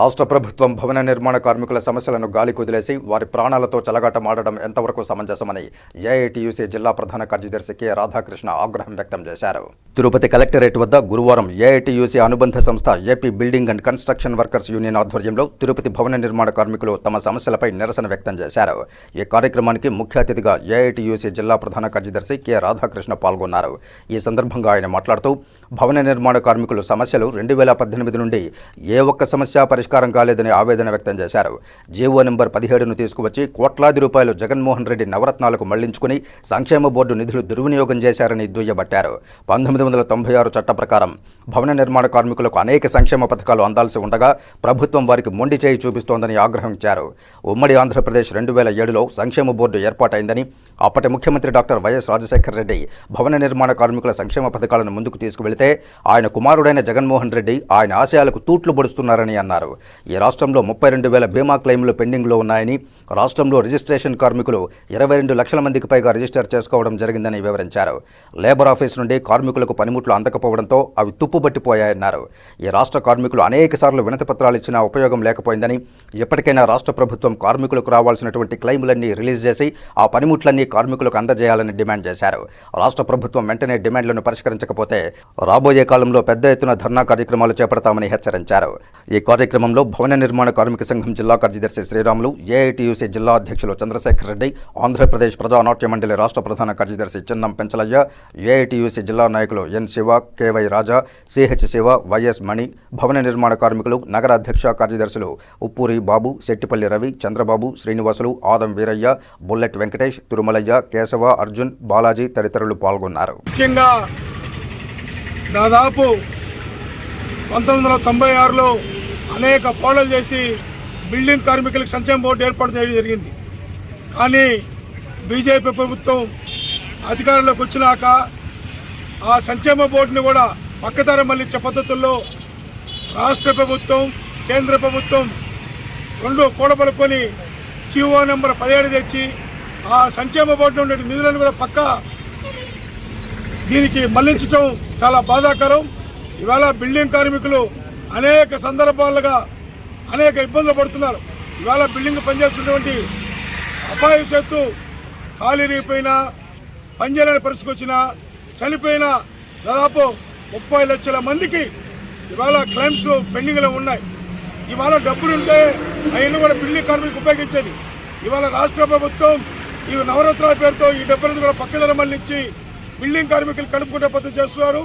రాష్ట్ర ప్రభుత్వం భవన నిర్మాణ కార్మికుల సమస్యలను గాలి కుదిలేసి వారి ప్రాణాలతో చెలగాటమాడడం ఎంతవరకు సమంజసమని ఏఐటీయూసీ జిల్లా ప్రధాన కార్యదర్శి కె. రాధాకృష్ణ ఆగ్రహం వ్యక్తం చేశారు. తిరుపతి కలెక్టరేట్ వద్ద గురువారం ఏఐటీయూసీ అనుబంధ సంస్థ AP building and construction workers union ఆధ్వర్యంలో తిరుపతి భవన నిర్మాణ కార్మికులు తమ సమస్యలపై నిరసన వ్యక్తం చేశారు. ఈ కార్యక్రమానికి ముఖ్య అతిథిగా ఏఐటీయూసీ జిల్లా ప్రధాన కార్యదర్శి కె. రాధాకృష్ణ పాల్గొన్నారు. ఈ సందర్భంగా ఆయన మాట్లాడుతూ భవన నిర్మాణ కార్మికులు సమస్యలు రెండు వేల పద్దెనిమిది నుండి ఏ ఒక్క సమస్య పరిష్కారం కాలేదని ఆవేదన వ్యక్తం చేశారు. జీవో నెంబర్ పదిహేడును తీసుకువచ్చి కోట్లాది రూపాయలు జగన్మోహన్ రెడ్డి నవరత్నాలకు మళ్ళించుకుని సంక్షేమ బోర్డు నిధులు దుర్వినియోగం చేశారని దుయ్యబట్టారు. పంతొమ్మిది వందల తొంభై ఆరు చట్ట ప్రకారం భవన నిర్మాణ కార్మికులకు అనేక సంక్షేమ పథకాలు అందాల్సి ఉండగా ప్రభుత్వం వారికి మొండి చేయి చూపిస్తోందని ఆగ్రహించారు. ఉమ్మడి ఆంధ్రప్రదేశ్ రెండు వేల ఏడులో సంక్షేమ బోర్డు ఏర్పాటైందని అప్పటి ముఖ్యమంత్రి డాక్టర్ వైఎస్ రాజశేఖర రెడ్డి భవన నిర్మాణ కార్మికుల సంక్షేమ పథకాలను ముందుకు తీసుకువెళితే ఆయన కుమారుడైన జగన్మోహన్ రెడ్డి ఆయన ఆశయాలకు తూట్లు పొడుస్తున్నారని అన్నారు. ఈ రాష్ట్రంలో ముప్పై రెండు వేల బీమా క్లెయిమ్లు పెండింగ్లో ఉన్నాయని రాష్ట్రంలో రిజిస్ట్రేషన్ కార్మికులు ఇరవై రెండు లక్షల మందికి పైగా రిజిస్టర్ చేసుకోవడం జరిగిందని వివరించారు. లేబర్ ఆఫీస్ నుండి కార్మికులకు పనిముట్లు అందకపోవడంతో అవి తుప్పుపట్టిపోయాయన్నారు ఈ రాష్ట్ర కార్మికులు అనేక సార్లు వినతి పత్రాలు ఇచ్చినా ఉపయోగం లేకపోయిందని ఎప్పటికైనా రాష్ట్ర ప్రభుత్వం కార్మికులకు రావాల్సినటువంటి క్లెయిములన్నీ రిలీజ్ చేసి ఆ పనిముట్లన్నీ కార్మికులకు అందజేయాలని డిమాండ్ చేశారు. రాష్ట్ర ప్రభుత్వం వెంటనే డిమాండ్లను పరిష్కరించకపోతే రాబోయే కాలంలో పెద్ద ఎత్తున ధర్నా కార్యక్రమాలు చేపడతామని హెచ్చరించారు. ఈ కార్యక్రమంలో భవన నిర్మాణ కార్మిక సంఘం జిల్లా కార్యదర్శి శ్రీరాములు ఏఐటియుసి జిల్లా అధ్యక్షులు చంద్రశేఖర్ రెడ్డి ఆంధ్రప్రదేశ్ ప్రజానాట్య మండలి రాష్ట్ర ప్రధాన కార్యదర్శి చిన్నం పెంచలయ్య ఏఐటీయూసీ జిల్లా నాయకులు N Siva KY Raja CH Siva YS Mani భవన నిర్మాణ కార్మికులు నగర అధ్యక్ష కార్యదర్శులు ఉప్పూరి బాబు శెట్టిపల్లి రవి చంద్రబాబు శ్రీనివాసులు ఆదం వీరయ్య బుల్లెట్ వెంకటేష్ బాలయ్య కేశవ అర్జున్ బాలాజీ తదితరులు పాల్గొన్నారు. ముఖ్యంగా దాదాపు పంతొమ్మిది వందల తొంభై ఆరులో అనేక పోడలు చేసి బిల్డింగ్ కార్మికులకు సంక్షేమ బోర్డు ఏర్పాటు చేయడం జరిగింది. కానీ బీజేపీ ప్రభుత్వం అధికారంలోకి వచ్చినాక ఆ సంక్షేమ బోర్డుని కూడా పక్కదారి మళ్ళించే పద్ధతుల్లో రాష్ట్ర ప్రభుత్వం కేంద్ర ప్రభుత్వం రెండు కూడబలుకొని జీవో నెంబర్ పదిహేడు తెచ్చి ఆ సంక్షేమ బోర్డులో ఉండే నిధులను కూడా పక్క దీనికి మళ్ళించడం చాలా బాధాకరం. ఇవాళ బిల్డింగ్ కార్మికులు అనేక సందర్భాలుగా అనేక ఇబ్బందులు పడుతున్నారు. ఇవాళ బిల్డింగ్ పనిచేస్తున్నటువంటి అపాయశత్తు ఖాళీ రీపోయినా పనిచేయలేని పరిస్థితికి వచ్చినా చనిపోయిన దాదాపు ముప్పై లక్షల మందికి ఇవాళ క్లైమ్స్ పెండింగ్లో ఉన్నాయి. ఇవాళ డబ్బులుంటే అవన్నీ కూడా బిల్డింగ్ కార్మికులకు ఉపయోగించేది. ఇవాళ రాష్ట్ర ప్రభుత్వం ఈ నవరత్నాల పేరుతో ఈ డబ్బులను కూడా పక్కదల మళ్ళీ ఇచ్చి బిల్డింగ్ కార్మికులు కలుపుకునే పద్ధతి చేస్తున్నారు.